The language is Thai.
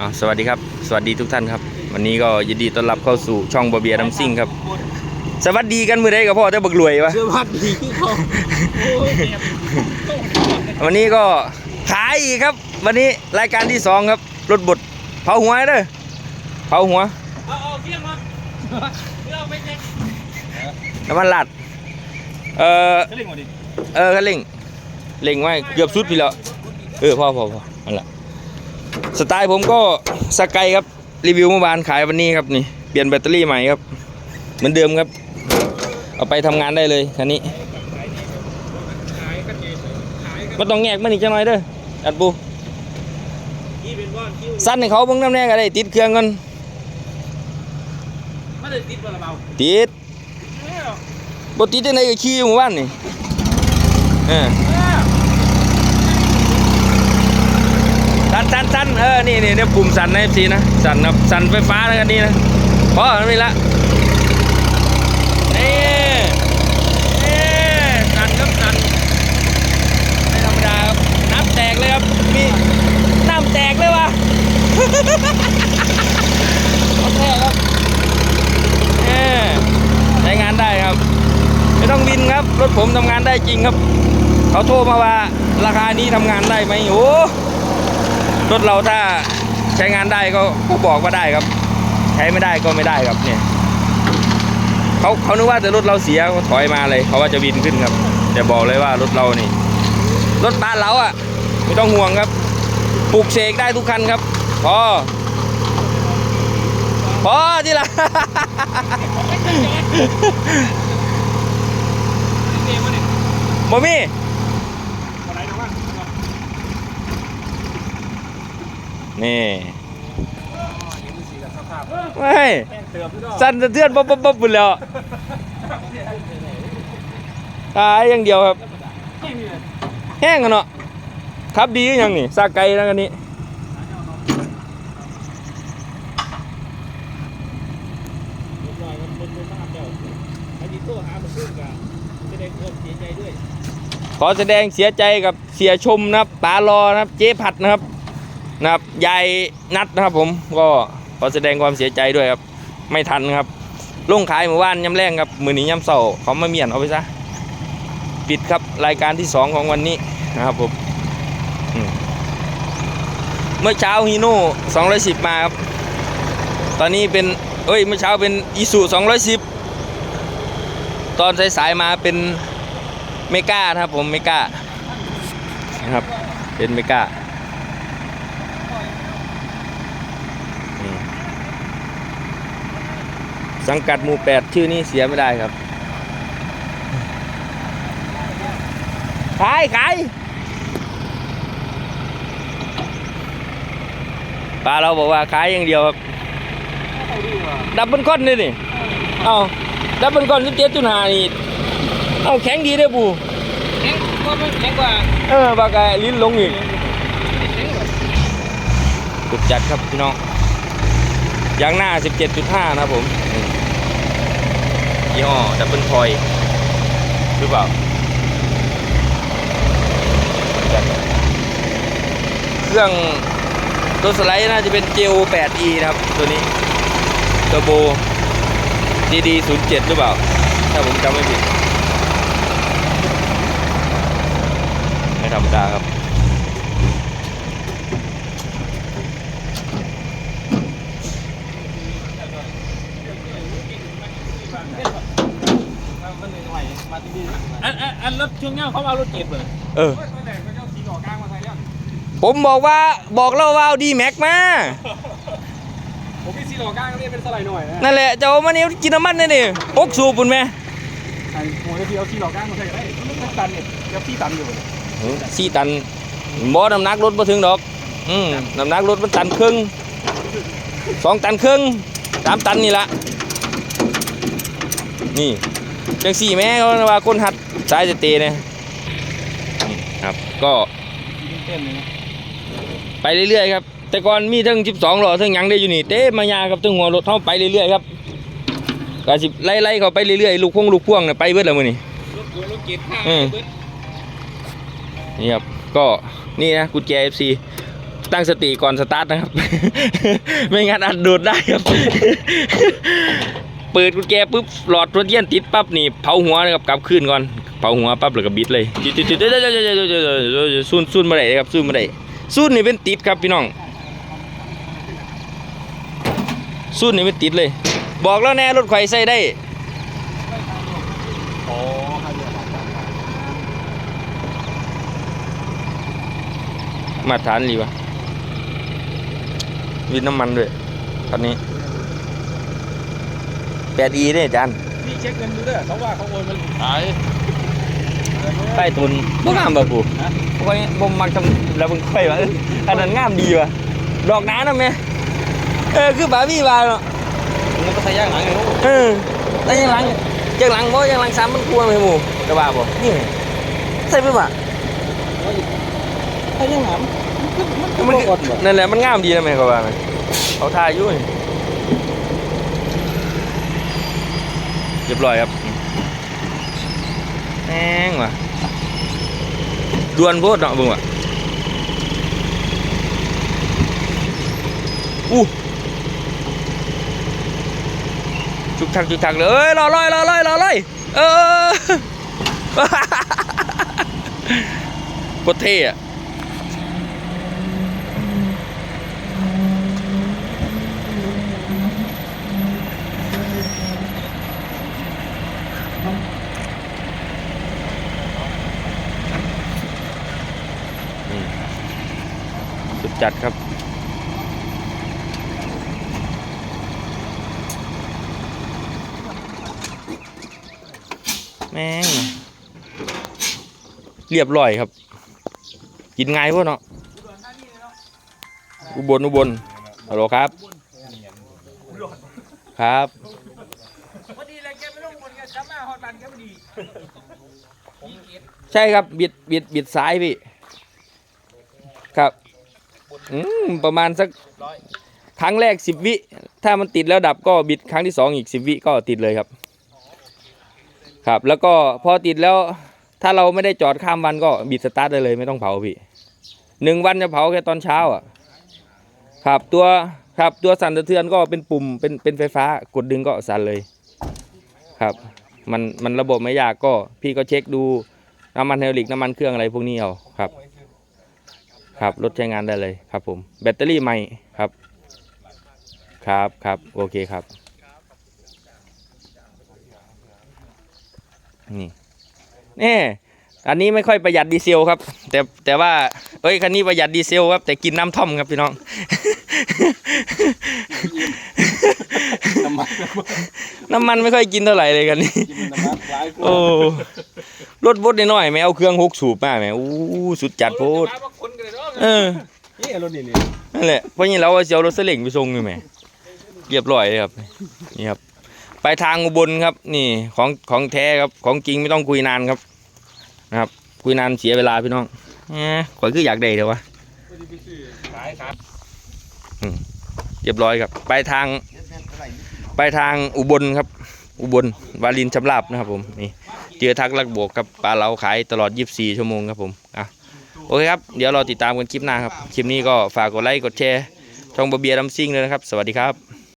อ่าสวัสดีครับ สวัสดีทุกท่านครับ วันนี้ก็ยินดีต้อนรับเข้าสู่ช่องบาเบียน้ำซิ่งครับ สวัสดีกันมือใดกับพ่อเจ้าบักรวยวะสวัสดีคือเขาโอ้ยเจ็บวันนี้ก็ขายอีกครับ วันนี้รายการที่สองครับรถบดเผาหัวเด้อเผาหัวเอาเอาเที่ยงมาเรื่องไม่เจ็บน้ำมันลาดเออจะเล่นก่อนดิเออคันเร่งเร่งไว้เกือบสุดพี่แล้วเออพ่อพ่อพ่อนั่นแหละ สไตล์ผมก็สกายครับรีวิวเมื่อวานขายวันนี้ครับนี่เปลี่ยนแบตเตอรี่ใหม่ครับ เหมือนเดิมครับ เอาไปทำงานได้เลยคันนี้ขายกันเองขายกันมันต้องแงกมันอีกจังหน่อยเด้ออัดปูสั้นให้เขาเบิ่งน้ำแน่ก็ได้ติดเครื่องกันไม่ได้ติดบนระเบาติดบ่ติดได้ไหนก็ขี่อยู่หมู่บ้านนี่เออ สั่นสั่นสั่นเออ นี่นี่เนี่ยปุ่มสั่นใน FC นะ สั่นครับสั่นไฟฟ้านะกันนี่นะพอมันมีละนี่นี่สั่นครับสั่นไม่ธรรมดาครับ น้ำแตกเลยครับ มีน้ำแตกเลยวะโอเคครับเออใช้งานได้ครับ ไม่ต้องบินครับ รถผมทำงานได้จริงครับ เขาโทรมาว่าราคานี้ทำงานได้ไหมโอ้ รถเราถ้าใช้งานได้ก็ก็บอกว่าได้ครับ ใช้ไม่ได้ก็ไม่ได้ครับเนี่ยเขาเขานึกว่าแต่รถเราเสียเขาถอยมาเลยเขาว่าจะบินขึ้นครับ แต่บอกเลยว่ารถเรานี่ รถบ้านเราอะ ไม่ต้องห่วงครับปลูกเสกได้ทุกคันครับพอพอที่ละเกมมาเนี่ย บ่มี อะไรนะวะ นี่ไม่สั่นสะเทือนบ๊บบ๊บบ๊บหมดแล้วตายอย่างเดียวครับ แห้งกันเนาะครับดีอหยังนี่ซาไก่แล้วกันนี้ขอแสดงเสียใจกับเสียชมนะครับปารอนะครับ เจ๊ผัดนะครับ นะครับยายนัดนะครับผมก็ขอแสดงความเสียใจด้วยครับ ไม่ทันครับลงขายเมื่อวานย้ำแรงครับมือหนีย้ำเสาเขาไมาเมียนเอาไปซะปิดครับรายการที่สองของวันนี้นะครับผมเมื่อเช้าฮีโน่210มาครับ ตอนนี้เป็นเอ้ยเมื่อเช้าเป็นอีซู210ตอนสายๆมาเป็นเมกานะครับผมเมกานะครับเป็นเมกาอืม สังกัดหมู่แปดชื่อนี้เสียไม่ได้ครับ ขายขายปลาเราบอกว่าขายอย่างเดียวครับเอาดีกว่าดับเบิลคอนนี่นี่เอาดับเบิลคอนสิบเจ็ดจุดห้านี่ เอาแข็งดีเด้อปูแห้งก็มันแห้งกว่า เออบากายลิ้นลงอีกแห้งกว่าสุดจัดครับพี่น้องยางหน้า 17.5 นะครับผมนี่ ยี่ห้อดับเบิลพอยหรือเปล่าเครื่องตัวสไลด์น่าจะเป็น JO 8E นะครับ ตัวนี้เทอร์โบ DD 07หรือเปล่า ถ้าผมจำไม่ผิด ไม่ธรรมดาครับ อันอันอันรถช่วงเนี้ยเขาเอารถเก็บเลยเออ ตั้งแต่เขาเจ้าสีดอกกลางมาไทยแล้วผมบอกว่าบอกเราว่าเอาดีแม็กมา ผมพี่สีดอกกลางนี่เป็นสไลด์หน่อยนะนั่นแหละจะเอามาเนี่ยกินน้ำมันนี่นี่หกสูบปุ่นไหมอันหัวที่เอาสีดอกกลางมาไทยได้มันตันเนี่ยเดี๋ยวพี่ตันอยู่สี่ตันบอน้ำหนักรถมาถึงดอก อืมน้ำหนักรถมันตันครึ่งสองตันครึ่งสามตันนี่ละนี่ จังสี่แม่เขาว่าคนหัดสายจะเตะเนี่ยนี่ครับก็เต้นเลยนะไปเรื่อยๆครับ แต่ก่อนมีทั้ง12หล่อทั้งหยังได้อยู่นี่เต้มายาครับทั้งหัวรถเท่าไปเรื่อยๆครับก็สิไล่ๆเขาไปเรื่อยๆลูกพวงลูกพ่วงเนี่ยไปเบิดแล้วมื้อนี้รถหัวรถเก็บข้างอืมเบิดนี่ครับก็นี่นะกุญแจ FC ตั้งสติก่อนสตาร์ทนะครับ ไม่งั้นอาจดูดได้ครับ เปิดกุญแจปุ๊บหลอดตัวเทียนติดปั๊บนี่เผาหัวนะครับกลับคืนก่อนเผาหัวปั๊บแล้วก็บิดเลยติดติดติดเดี๋ยวเดี๋ยวเดี๋ยวเดี๋ยวเดี๋ยวเดี๋ยวซุนซุนมาได้ครับซุนมาได้ซุนนี่เป็นติดครับพี่น้องซุนนี่เป็นติดเลย บอกแล้วแน่รถไฟใส่ได้อ๋อครับเดี๋ยวครับมาตรฐานดีวะวินน้ำมันด้วยตอนนี้ แปดอีเนี่ยอาจานพี่เช็คเงินดูด้วยเขาว่าเขาโอนมาขายใต้ทุนบ่งามแบบปูค่อยบ่มักทำแล้วมึงค่อยวะเอออันนั้นงามดีวะดอกหน้านะแม่เออคือบาร์บี้บาร์เนาะมันก็ใส่ย่างหลังไงเออแต่ยังหลังยังหลังบ่ยังหลังซ้ำมันกลัวไหมหมูกระบาบ่นี่ไงใส่ไปบ่ะใส่ย่างหลังมันมันก็กดบ่นั่นแหละมันงามดีนะแม่เขาว่าไหมเขาทายอยู่นี่ รียบร้อยครับแห้งว่ะดวนโพดเนาะบิ่งว่ะอู้จุกทักจุกทักเลยเอ้ยรอลอยรอลอยรอลอยเออโคตรเท่อะ สุดจัดครับ แม่งเรียบร้อยครับ กินไงพวกเนาะอุบลอุบลฮัลโหลครับ ครับ ใช่ครับบิดบิดบิดซ้ายพี่ ครับอืมประมาณสักครั้งแรกสิบวิ ถ้ามันติดแล้วดับก็บิดครั้งที่สองอีกสิบวิก็ติดเลยครับ ครับ แล้วก็พอติดแล้ว ถ้าเราไม่ได้จอดข้ามวันก็บิดสตาร์ทได้เลยไม่ต้องเผาพี่หนึ่งวันจะเผาแค่ตอนเช้าอะ ครับตัวครับตัวสั่นสะเทือนก็เป็นปุ่มเป็นเป็นไฟฟ้ากดดึงก็สั่นเลย ครับ มันมันระบบไม่ยากก็พี่ก็เช็คดูน้ำมันไฮดรอลิกน้ำมันเครื่องอะไรพวกนี้เอาครับ ครับรถใช้งานได้เลยครับผมแบตเตอรี่ใหม่ครับ ครับครับโอเคครับ นี่นี่อันนี้ไม่ค่อยประหยัดดีเซลครับ แต่แต่ว่าเอ้ยคันนี้ประหยัดดีเซลครับแต่กินน้ำท่อมครับพี่น้อง น้ำมันน้ำมันไม่ค่อยกินเท่าไหร่เลยกันนี้กินน้ำมันหลายกว่าโอ้รถบดน้อยๆแม่เอาเครื่องหกสูบมาแม่อู้สุดจัดโพดมาบอกคนกันเลยเนาะเออนี่รถนี่นี่นั่นแหละเพราะงี้เราก็สิเอารถเสลิงไปส่งอยู่แหม่เรียบร้อยเลยครับนี่ครับ ไปทางอุบลครับ นี่ของของแท้ครับของจริงไม่ต้องคุยนานครับ นะครับ คุยนานเสียเวลาพี่น้องแหมข่อยคืออยากได้เถอะวะขายขาย เรียบร้อยครับไปทางไปทางอุบลครับ อุบลวาลินชำราบนะครับผมนี่เจอทักลักบวกครับปลาเราขายตลอด 24 ชั่วโมงครับผมอะโอเคครับเดี๋ยวเราติดตามกันคลิปหน้าครับคลิปนี้ก็ฝากกดไลค์กดแชร์ช่องบะเบียร์ดัมซิ่งเลยนะครับ สวัสดีครับ